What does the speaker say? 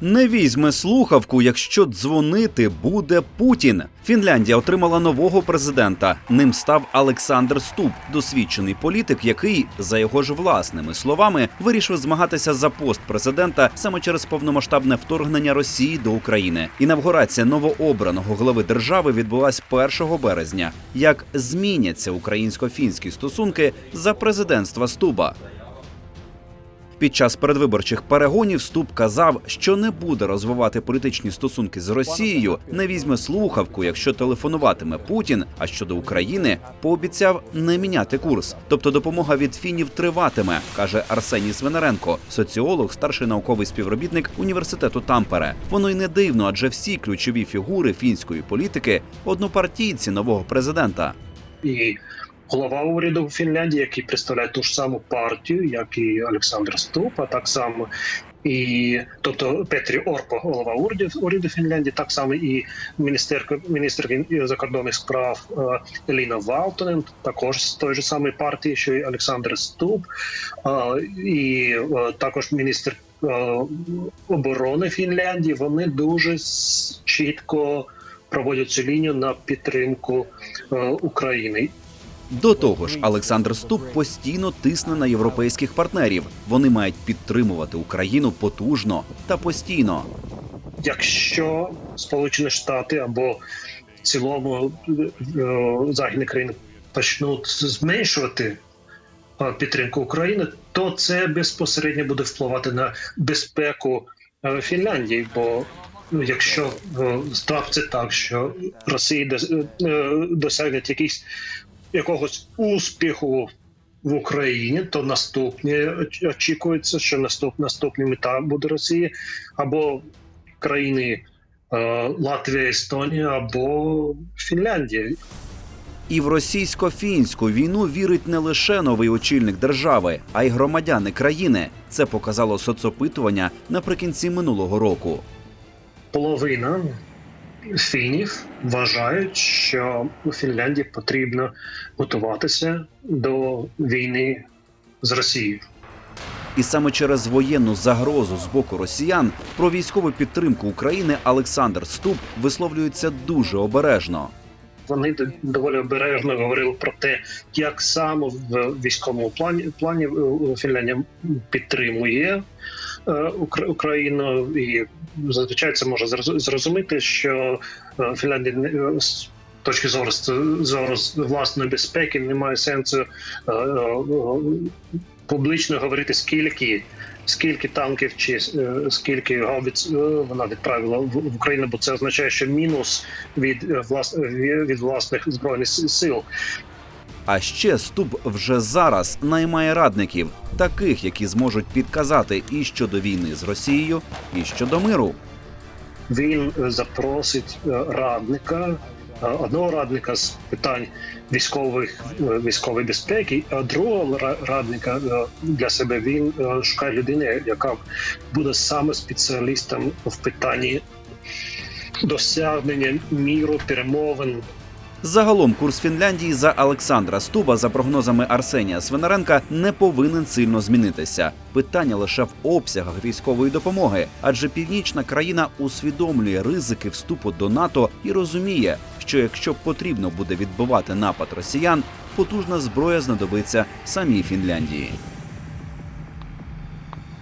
Не візьме слухавку, якщо дзвонити буде Путін. Фінляндія отримала нового президента. Ним став Олександр Ступ, досвідчений політик, який, за його ж власними словами, вирішив змагатися за пост президента саме через повномасштабне вторгнення Росії до України. Інавгурація новообраного глави держави відбулась 1 березня. Як зміняться українсько-фінські стосунки за президентства Стуба? Під час передвиборчих перегонів Ступ казав, що не буде розвивати політичні стосунки з Росією, не візьме слухавку, якщо телефонуватиме Путін. А щодо України пообіцяв не міняти курс. Тобто допомога від фінів триватиме, каже Арсеній Свинаренко, соціолог, старший науковий співробітник університету Тампере. Воно й не дивно, адже всі ключові фігури фінської політики однопартійці нового президента. і голова уряду Фінляндії, який представляє ту ж саму партію, як і Олександр Ступ, а так само. І тобто Петрі Орпо, голова уряду, уряду Фінляндії, так само і міністерка міністр закордонних справ е, Еліна Валтонен, також з тої ж самої партії, що й Олександр Ступ, е, і е, також міністр оборони Фінляндії. Вони дуже чітко проводять цю лінію на підтримку України. До того ж, Олександр Ступ постійно тисне на європейських партнерів. Вони мають підтримувати Україну потужно та постійно. якщо Сполучені Штати або в цілому е, західні країни почнуть зменшувати е, підтримку України, то це безпосередньо буде впливати на безпеку е, Фінляндії. Бо ну, якщо ставиться так, що Росія дос- досягне якихось якогось успіху в Україні, то наступні очікується, що наступ, наступний мета буде Росії або країни е, Латвія, Естонія або Фінляндія. І в російсько-фінську війну вірить не лише новий очільник держави, а й громадяни країни. Це показало соцопитування наприкінці минулого року. Половина фінів вважають, що у Фінляндії потрібно готуватися до війни з Росією. І саме через воєнну загрозу з боку росіян про військову підтримку України Олександр Ступ висловлюється дуже обережно. Вони доволі обережно говорили про те, як саме в військовому плані плані е, Фінляндія підтримує Україну, і зазвичай це може зрозуміти, що е, Фінляндія не- е, з точки зору зору власної безпеки немає сенсу е, е, публічно говорити скільки. Скільки танків чи е, скільки гаубиць е, вона відправила в Україну, бо це означає, що мінус від е, влас від власних збройних сил. А ще Ступ вже зараз наймає радників, таких, які зможуть підказати і щодо війни з Росією, і щодо миру. Він е, запросить е, радника, е, одного радника з питань військових військової безпеки, а другого ра- радника для себе він шукає людини, яка буде саме спеціалістом в питанні досягнення міру, перемовин Загалом курс Фінляндії за Олександра Стуба, за прогнозами Арсенія Свинаренка, не повинен сильно змінитися. Питання лише в обсягах військової допомоги, адже північна країна усвідомлює ризики вступу до НАТО і розуміє, що якщо потрібно буде відбивати напад росіян, потужна зброя знадобиться самій Фінляндії.